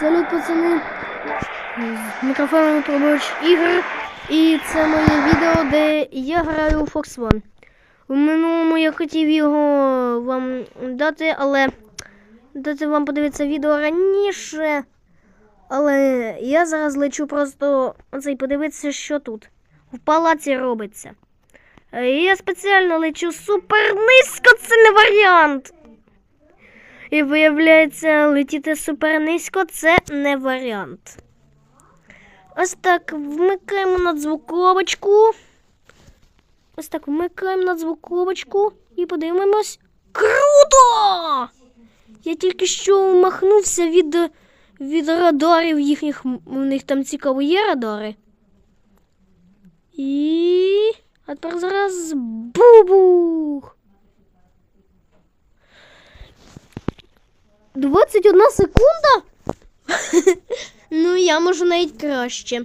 Салют, пацани. З мікрофоном ігор. І це моє відео, де я граю у Fox One. В минулому я хотів його вам дати, але дати вам подивитися відео раніше. Але я зараз лечу просто оцей подивитися, що тут. В палаці робиться. Е, Я спеціально лечу супер низько, це не варіант. І виявляється, летіти супер низько це не варіант. Ось так вмикаємо надзвуковочку. Ось так вмикаємо надзвуковочку і подивимось. Круто! Я тільки що махнувся від, від радарів їхніх. У них там цікаво є радари. І. А тепер зараз бубух! 21 секунда? ну, я можу навіть краще.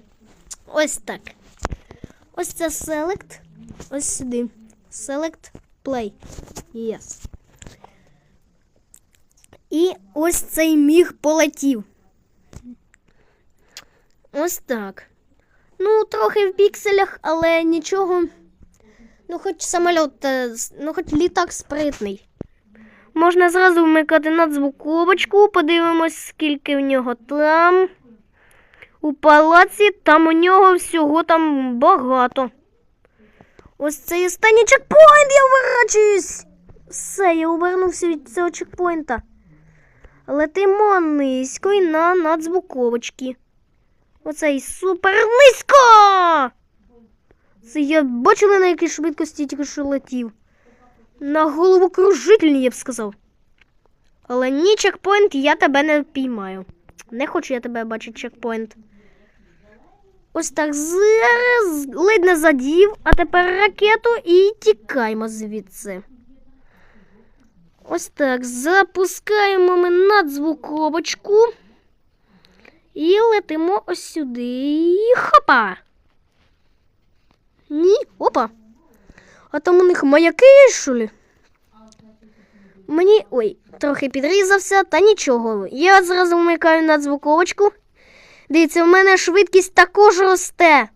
Ось так. Ось це Select. Ось сюди. Select Play. Yes. І ось цей міг полетів. Ось так. Ну, трохи в пікселях, але нічого. Ну, хоч самоліт, е, ну, хоч літак спритний. Можна зразу вмикати надзвуковочку, подивимось, скільки в нього там. У палаці там у нього всього там багато. Ось цей останній чекпоінт, я вирачуюсь. Все, я увернувся від цього чекпоінта. Летимо низько і на надзвуковочки. Оцей супер низько! Це я бачила, на якій швидкості тільки що летів. На голову кружительні, я б сказав. Але ні, чекпоінт, я тебе не піймаю. Не хочу я тебе бачити чекпоінт. Ось так зараз ледь не задів, а тепер ракету і тікаємо звідси. Ось так. Запускаємо ми надзвуковочку. І летимо ось сюди. Хопа! Ні, опа. А там у них маяки що ли? Мені. Ой, трохи підрізався, та нічого. Я зразу вмикаю надзвуковочку. Дивіться, у мене швидкість також росте.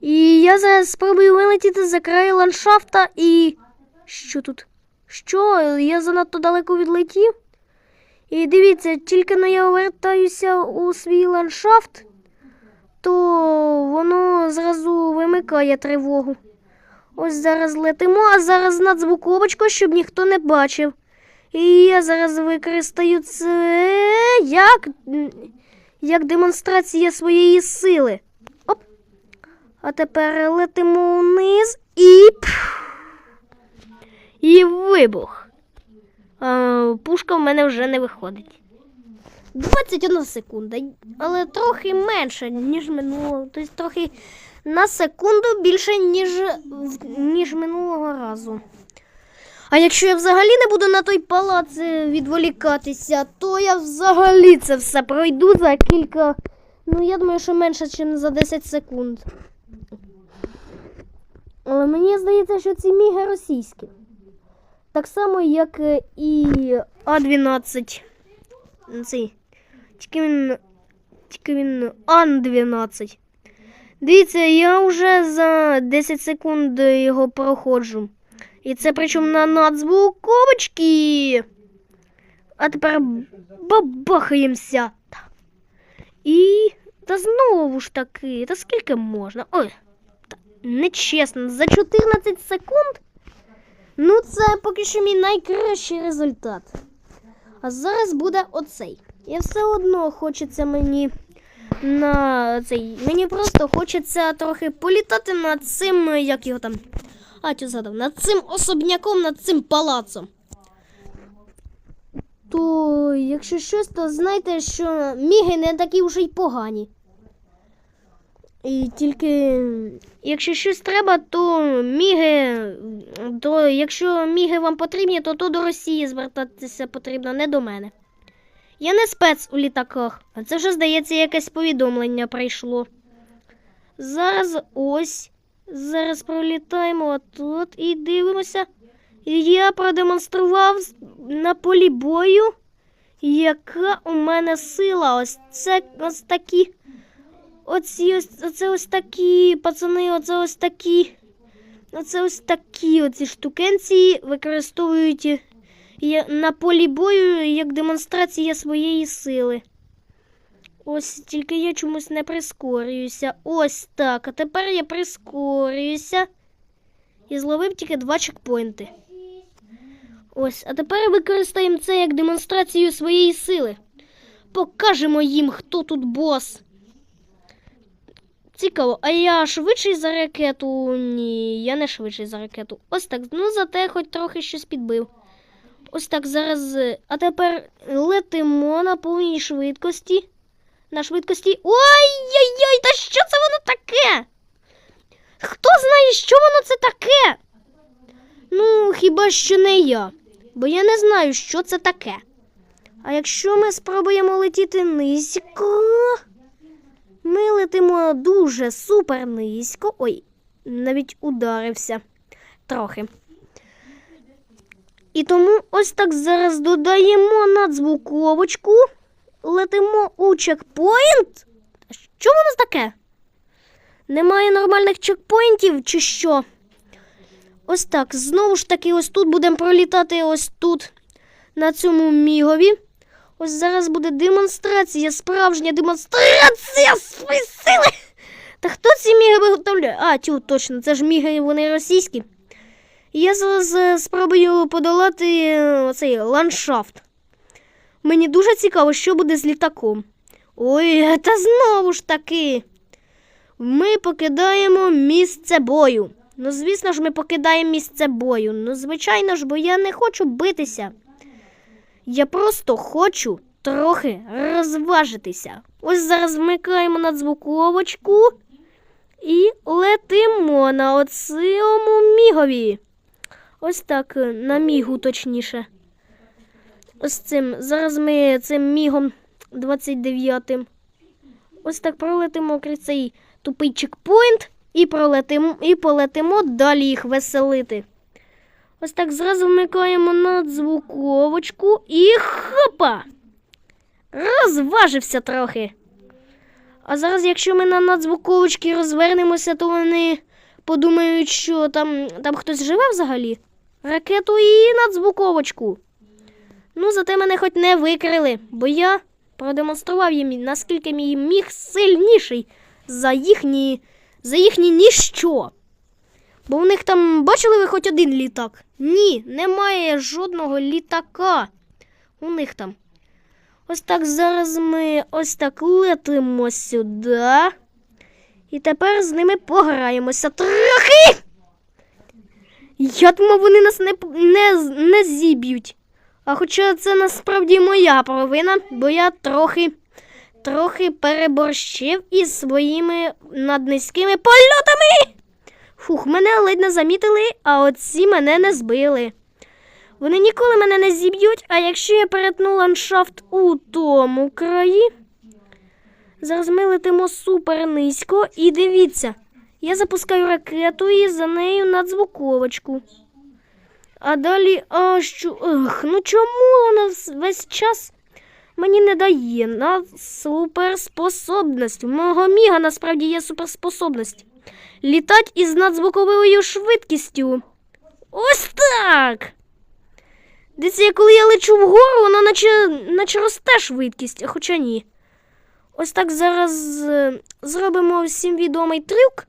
І я зараз спробую вилетіти за край ландшафта і. Що тут? Що? Я занадто далеко відлетів? І дивіться, тільки но я повертаюся у свій ландшафт, то воно зразу вимикає тривогу. Ось зараз летимо, а зараз надзвуковочку, щоб ніхто не бачив. І я зараз використаю це як, як демонстрація своєї сили. Оп. А тепер летимо вниз і. І вибух. А, пушка в мене вже не виходить. 21 секунда, але трохи менше, ніж минулого. Тобто трохи на секунду більше, ніж, ніж минулого разу. А якщо я взагалі не буду на той палац е, відволікатися, то я взагалі це все пройду за кілька. Ну, я думаю, що менше, ніж за 10 секунд. Але мені здається, що ці міги російські. Так само, як е, і А12. Цей. Тільки він. Тільки він Ан-12. Дивіться, я вже за 10 секунд його проходжу. І це причому на надзвуковочки. А тепер бабахаємося. І. Та знову ж таки, та скільки можна? Ой, та, нечесно, за 14 секунд. Ну, це поки що мій найкращий результат. А зараз буде оцей. І все одно хочеться мені на цей. Мені просто хочеться трохи політати над цим, як його там. А, що згадав, над цим особняком, над цим палацом. То, якщо щось, то знайте, що міги не такі вже й погані. І тільки, якщо щось треба, то міги, то якщо міги вам потрібні, то, то до Росії звертатися потрібно, не до мене. Я не спец у літаках, а це вже, здається, якесь повідомлення прийшло. Зараз ось. Зараз пролітаємо отут і дивимося. Я продемонстрував на полі бою, Яка у мене сила? Ось це ось такі. Оці ось оце ось такі, пацани, оце ось такі. Оце ось такі оці штукенці використовують на полі бою як демонстрація своєї сили. Ось тільки я чомусь не прискорююся. Ось так. А тепер я прискорююся. І зловив тільки два чекпоінти. Ось, а тепер використаємо це як демонстрацію своєї сили. Покажемо їм, хто тут бос. Цікаво, а я швидший за ракету? Ні, я не швидший за ракету. Ось так. Ну, зате хоч трохи щось підбив. Ось так зараз. е, А тепер летимо на повній швидкості. На швидкості. Ой-ой-ой, та що це воно таке? Хто знає, що воно це таке? Ну, хіба що не я, бо я не знаю, що це таке. А якщо ми спробуємо летіти низько, ми летимо дуже супер низько. Ой, навіть ударився трохи. І тому ось так зараз додаємо надзвуковочку, летимо у чекпоінт. Що воно таке? Немає нормальних чекпоінтів чи що? Ось так. Знову ж таки, ось тут будемо пролітати ось тут, на цьому мігові. Ось зараз буде демонстрація, справжня демонстрація своєї сили. Та хто ці міги виготовляє? А, тю, точно, це ж міги, вони російські. Я зараз спробую подолати е, оцей ландшафт. Мені дуже цікаво, що буде з літаком. Ой, та знову ж таки. Ми покидаємо місце бою. Ну, звісно ж, ми покидаємо місце бою. Ну, звичайно ж, бо я не хочу битися. Я просто хочу трохи розважитися. Ось зараз вмикаємо надзвуковочку і летимо на оцьому мігові. Ось так, е, на мігу точніше. Ось цим. Зараз ми цим мігом 29-м. Ось так пролетимо крізь цей тупий чекпоінт і і полетимо далі їх веселити. Ось так зразу вмикаємо надзвуковочку і хопа! Розважився трохи. А зараз, якщо ми на надзвуковочки розвернемося, то вони подумають, що там, там хтось живе взагалі. Ракету і надзвуковочку. Ну, зате мене хоч не викрили, бо я продемонстрував їм, наскільки мій міг сильніший за їхні, за їхні ніщо. Бо в них там бачили ви хоч один літак? Ні, немає жодного літака. У них там. Ось так зараз ми ось так летимо сюди. І тепер з ними пограємося трохи. Я думав, вони нас не, не, не зіб'ють. А хоча це насправді моя провина, бо я трохи, трохи переборщив із своїми наднизькими польотами. Фух, мене ледь не замітили, а оці мене не збили. Вони ніколи мене не зіб'ють, а якщо я перетну ландшафт у тому краї. Зараз ми летимо супер низько і дивіться, я запускаю ракету і за нею надзвуковочку. А далі, а що? Ех, ну чому вона весь час мені не дає на суперспособність? У мого міга насправді є суперспособність. Літать із надзвуковою швидкістю. Ось так. Дивіться, коли я лечу вгору, вона наче, наче росте швидкість, хоча ні. Ось так зараз е, зробимо всім відомий трюк,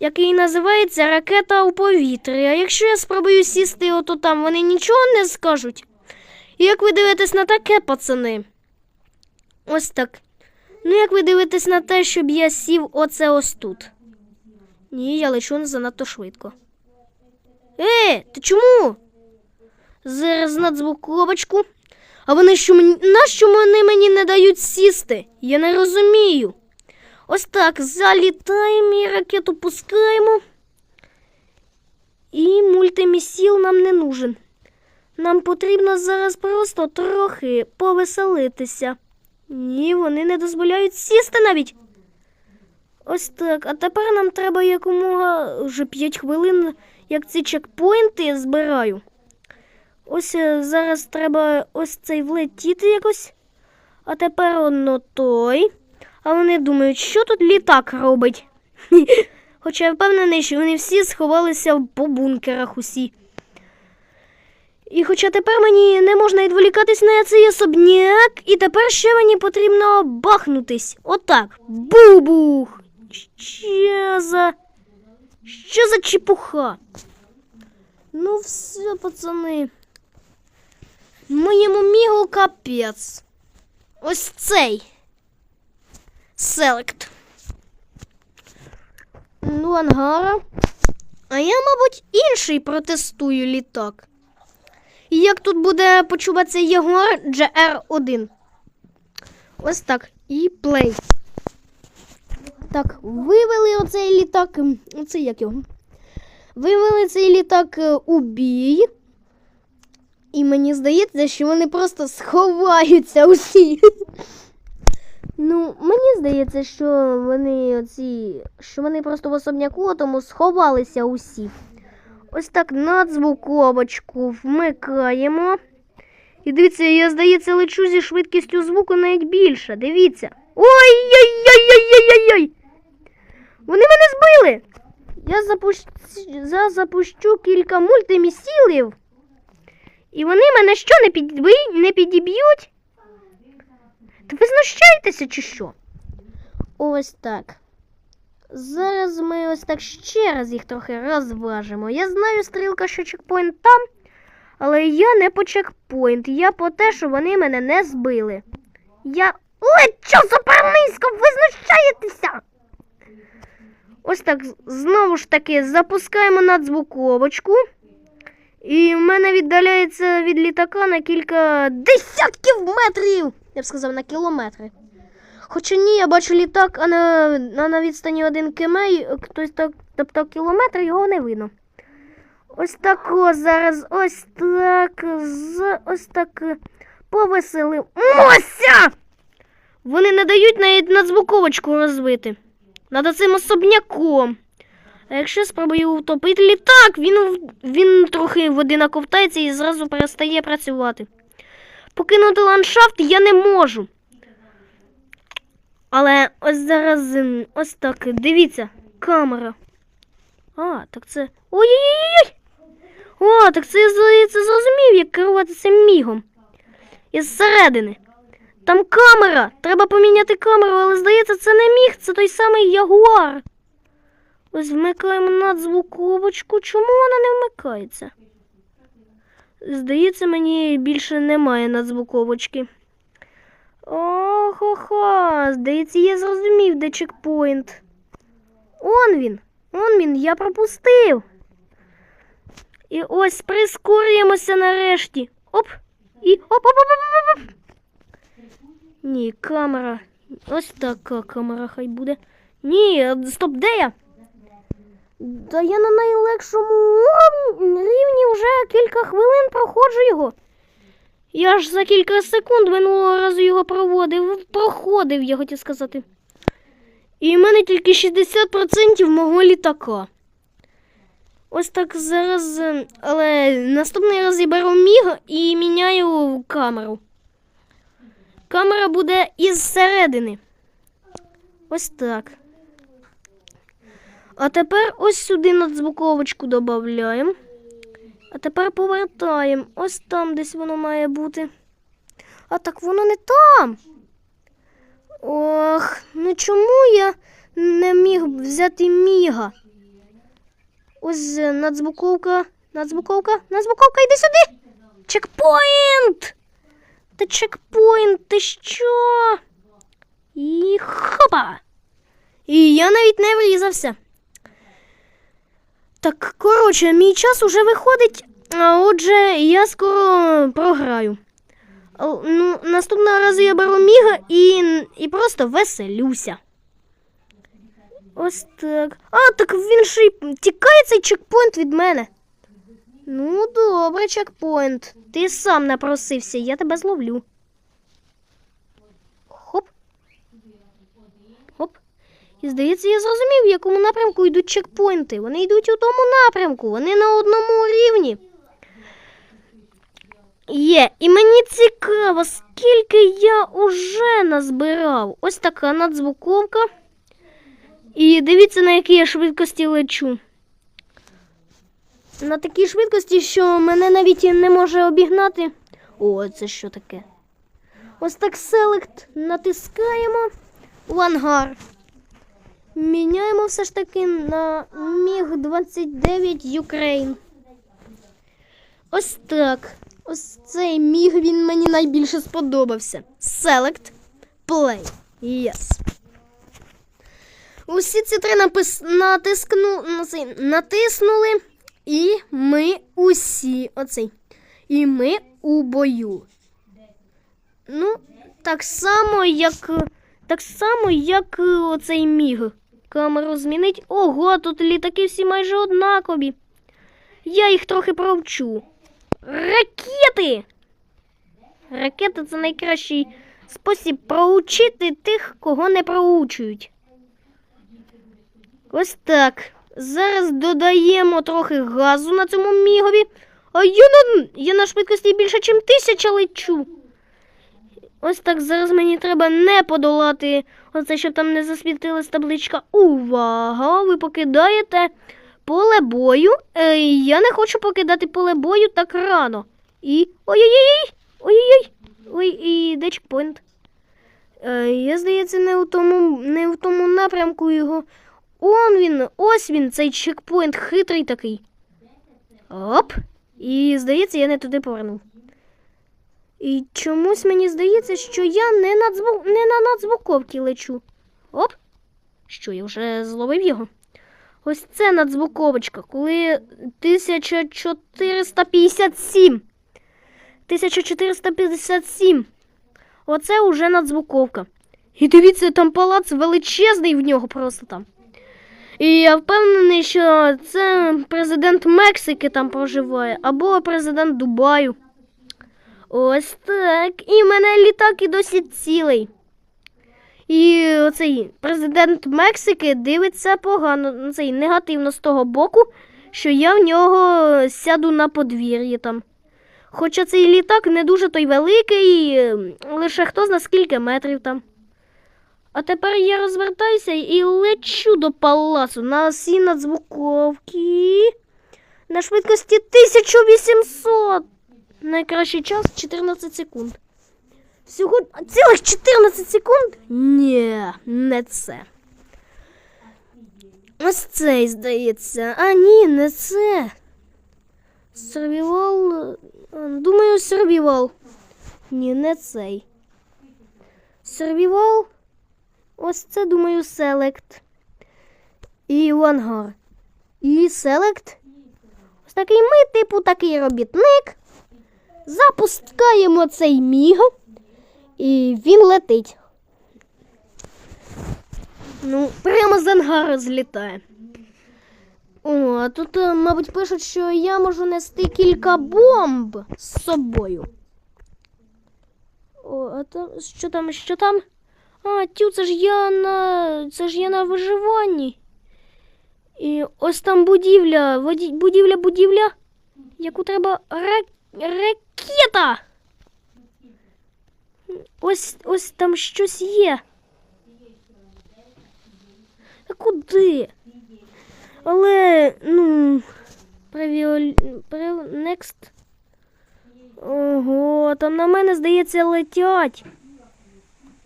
який називається ракета у повітрі. А якщо я спробую сісти ото там, вони нічого не скажуть. І як ви дивитесь на таке, пацани? Ось так. Ну, як ви дивитесь на те, щоб я сів оце ось тут? Ні, я лечу занадто швидко. Е, ти чому? Зараз надзвуковочку. А вони що мені. Нащо вони мені не дають сісти? Я не розумію. Ось так, залітаємо і ракету пускаємо. І мультимісіл нам не нужен. Нам потрібно зараз просто трохи повеселитися. Ні, вони не дозволяють сісти навіть. Ось так. А тепер нам треба якомога вже 5 хвилин, як ці чекпоінти я збираю. Ось е, зараз треба ось цей влетіти якось. А тепер воно той. А вони думають, що тут літак робить. Хоча я впевнений, що вони всі сховалися по бункерах усі. І хоча тепер мені не можна відволікатись на цей особняк, і тепер ще мені потрібно бахнутись. Отак. Бубух. Що за. Що за чепуха? Ну все, пацани. Моєму мігу капець. Ось цей. Селект. Ну, ангара. А я, мабуть, інший протестую літак. І як тут буде почуватися Ягуар GR1? Ось так. І плей. Так, вивели оцей літак. Оце як його? Вивели цей літак е, у бій. І мені здається, що вони просто сховаються усі. Ну, мені здається, що вони оці, що вони просто в особняку тому сховалися усі. Ось так надзвуковочку вмикаємо. І дивіться, я, здається, лечу зі швидкістю звуку навіть більше. Дивіться. Ой-ой-ой-ой-ой-ой! Вони мене збили! Я запущу, я запущу кілька мультимісілів. І вони мене що не, підби... не підіб'ють? Та ви знущаєтеся чи що? Ось так. Зараз ми ось так ще раз їх трохи розважимо. Я знаю, стрілка, що чекпоінт там, але я не по чекпоінт. Я по те, що вони мене не збили. Я лечу супернизько, ви знущаєтеся! Ось так знову ж таки запускаємо надзвуковочку. І в мене віддаляється від літака на кілька десятків метрів. Я б сказав, на кілометри. Хоча ні, я бачу літак, а на, а на відстані один км, хтось так, тобто кілометр його не видно. Ось так зараз, ось так, ось так е, повеселив. Вони не дають навіть надзвуковочку розвити. Надо цим особняком. А якщо спробую втопити літак, він, він трохи води наковтається і зразу перестає працювати. Покинути ландшафт я не можу. Але ось зараз ем, ось так, дивіться, камера. А, так це. Ой-ой-ой! О, так це я здається, зрозумів, як керувати цим мігом. Із середини. Там камера. Треба поміняти камеру, але здається, це не міг, це той самий ягуар. Ось вмикаємо надзвуковочку. Чому вона не вмикається? Здається, мені більше немає надзвуковочки. Охо-хо, здається, я зрозумів, де чекпоінт. Он він, он він, я пропустив. І ось прискорюємося нарешті. Оп! І оп-оп-оп-оп-оп! Ні, камера. Ось така камера хай буде. Ні, стоп, де я? Та я на найлегшому рівні вже кілька хвилин проходжу його. Я ж за кілька секунд минулого разу його проводив, проходив, я хотів сказати. І в мене тільки 60% мого літака. Ось так зараз. е, Але наступний раз я беру міг і міняю камеру. Камера буде із середини. Ось так. А тепер ось сюди надзвуковочку додаємо. А тепер повертаємо. Ось там десь воно має бути. А так воно не там. Ох, ну чому я не міг взяти міга? Ось надзвуковка, надзвуковка, надзвуковка, йди сюди. Чекпоінт! Та чекпоінт, ти що? І хопа! І я навіть не врізався. Так, коротше, мій час уже виходить, а отже, я скоро програю. Ну, наступного разу я беру міга і, і просто веселюся. Ось так. А, так він ще й тікає цей чекпоінт від мене. Ну, добре, чекпоінт. Ти сам напросився, я тебе зловлю. Хоп. Хоп. І здається, я зрозумів, в якому напрямку йдуть чекпоінти. Вони йдуть у тому напрямку, вони на одному рівні. Є, і мені цікаво, скільки я уже назбирав. Ось така надзвуковка. І дивіться, на якій я швидкості лечу. На такій швидкості, що мене навіть не може обігнати. О, це що таке? Ось так селект натискаємо в ангар. Міняємо все ж таки на Міг 29 Ukraine. Ось так. Ось цей міг він мені найбільше сподобався. Select Play. Yes. Усі ці три напис... натискну... натиснули, і ми усі оцей. І ми у бою. Ну, так само, як. Так само, як оцей міг. Камеру змінить. Ого, тут літаки всі майже однакові. Я їх трохи провчу. Ракети! Ракети це найкращий спосіб проучити тих, кого не проучують. Ось так. Зараз додаємо трохи газу на цьому мігові. А я на, я на швидкості більше, ніж тисяча лечу. Ось так зараз мені треба не подолати оце, щоб там не засвітилась табличка. Увага! Ви покидаєте поле бою. Е, я не хочу покидати поле бою так рано. І. Ой-ой-ой! Ой-ой-ой! Ой, і де чекпоінт? Е, я, здається, не у тому, не в тому напрямку його. Он він, ось він, цей чекпоінт хитрий такий. Оп! І здається, я не туди повернув. І чомусь мені здається, що я не, на надзву... не на надзвуковці лечу. Оп! Що я вже зловив його? Ось це надзвуковочка, коли 1457. 1457. Оце уже надзвуковка. І дивіться, там палац величезний в нього просто там. І я впевнений, що це президент Мексики там проживає, або президент Дубаю. Ось так. І мене літак і досі цілий. І оцей президент Мексики дивиться погано, ну, цей негативно з того боку, що я в нього сяду на подвір'ї там. Хоча цей літак не дуже той великий, ем, лише хто зна скільки метрів там. А тепер я розвертаюся і лечу до палацу на всі надзвуковки. На швидкості 1800. Найкращий час 14 секунд. Всього цілих 14 секунд? Ні, не це. Ось цей, здається. А ні, не це. Сервівал. е, Думаю, сервівал. Ні, не цей. Сервівал. Ось це, думаю, селект. І вангар. І селект. Ось такий ми, типу, такий робітник. Запускаємо цей міг. І він летить. Ну, прямо з ангару злітає. О, тут, е, мабуть, пишуть, що я можу нести кілька бомб з собою. О, а там що там, що там? А, тю, це ж я на. Це ж я на виживанні. І ось там будівля, будівля, будівля, яку треба ра... ракета. Ось ось там щось є. А куди? Але, ну, превіоль... Next. Ого, там на мене, здається, летять.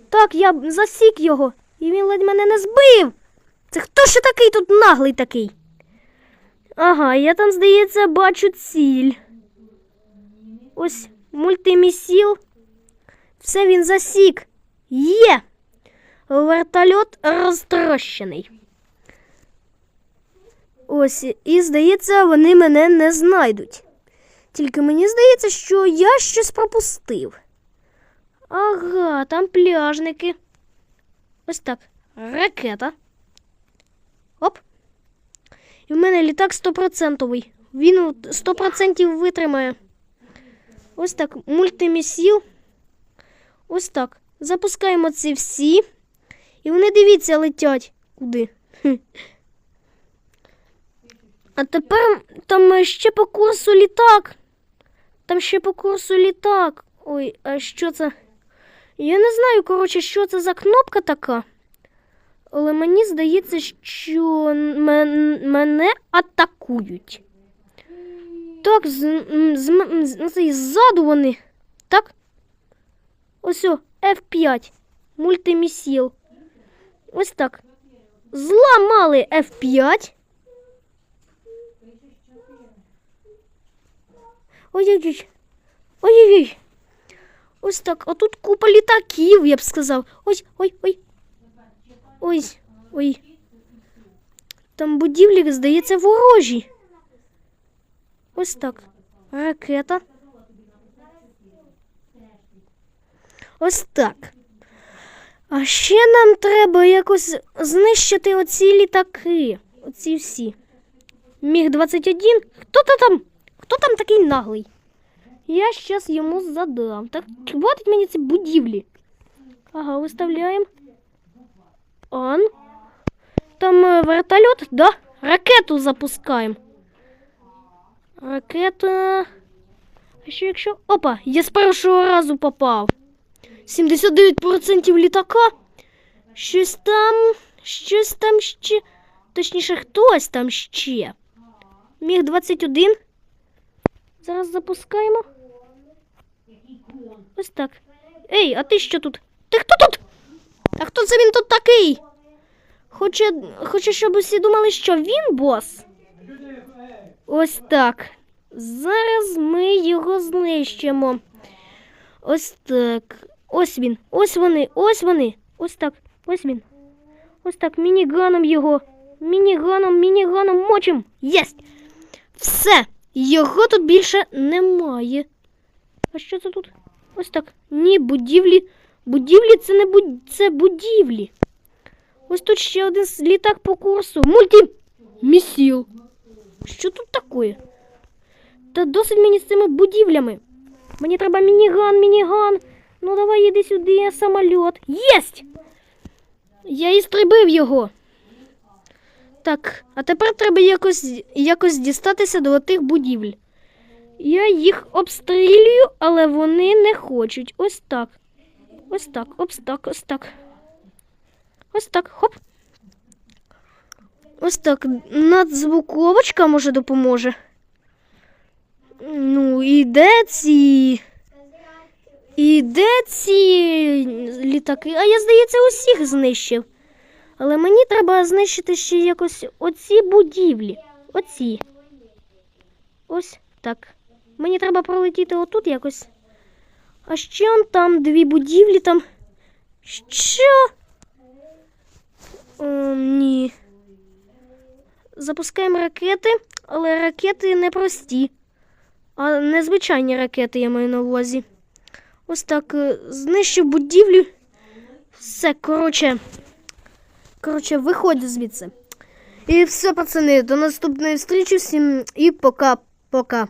Так, я засік його, і він ледь мене не збив. Це хто ще такий тут наглий такий? Ага, я там, здається, бачу ціль. Ось мультимісіл. Все він засік. Є. Вертольот розтрощений. Ось, і здається, вони мене не знайдуть. Тільки мені здається, що я щось пропустив. Ага, там пляжники. Ось так. Ракета. Оп. І в мене літак стопроцентовий. Він 100% витримає. Ось так. Мультимісіл. Ось так. Запускаємо ці всі. І вони, дивіться, летять. Куди? А тепер там ще по курсу літак. Там ще по курсу літак. Ой, а що це? Я не знаю, коротше, що це за кнопка така. Але мені здається, що мен- мене атакують. Так, з, з, з, з, ззаду вони. Так? Ось о, F5. Мультимісіл. Ось так. Зламали F5. Ой-ой-ой. Ой-ой-ой. Ось так. А тут купа літаків, я б сказав. Ой, ой, ой. Ой, ой. Там будівлі, здається, ворожі. Ось так. Ракета. Ось так. А ще нам треба якось знищити оці літаки. Оці всі. Міг 21. Хто то там? Хто там такий наглий? Я щас йому задам. Так хватить мені ці будівлі. Ага, виставляємо. Он. Там е, вертольот, да? Ракету запускаємо. Ракета. А що якщо. Опа, я з першого разу попав. 79% літака. Щось там. Щось там ще. Точніше, хтось там ще. Міг 21. Зараз запускаємо. Ось так. Ей, а ти що тут? Ти хто тут? А хто це він тут такий? Хоче, хоче, щоб усі думали, що він бос. Ось так. Зараз ми його знищимо. Ось так. Ось він. Ось вони. Ось вони. Ось так. Ось він. Ось так. Мініганом його. Мініганом, мініганом мочим. Єсть! Все. Його тут більше немає. А що це тут? Ось так. Ні, будівлі. Будівлі це не буд... це будівлі. Ось тут ще один літак по курсу. Мультимісіл. Що тут таке? Та досить мені з цими будівлями. Мені треба мініган, мініган. Ну давай іди сюди, самоліт. Єсть! Я істрибив його. Так, а тепер треба якось, якось дістатися до тих будівель. Я їх обстрілюю, але вони не хочуть. Ось так. Ось так, ось так, ось так. Ось так, хоп. Ось так. Надзвуковочка може допоможе. Ну, і де ці. І де ці літаки? А я, здається, усіх знищив. Але мені треба знищити ще якось оці будівлі. Оці. Ось так. Мені треба пролетіти отут якось. А ще он там дві будівлі там. Що? О, ні. Запускаємо ракети, але ракети не прості. А незвичайні ракети я маю на увазі. Ось так. е, Знищив будівлю. Все, коротше. Коротше, виходь звідси. І все, пацани, до наступної зустрічі всім і пока-пока.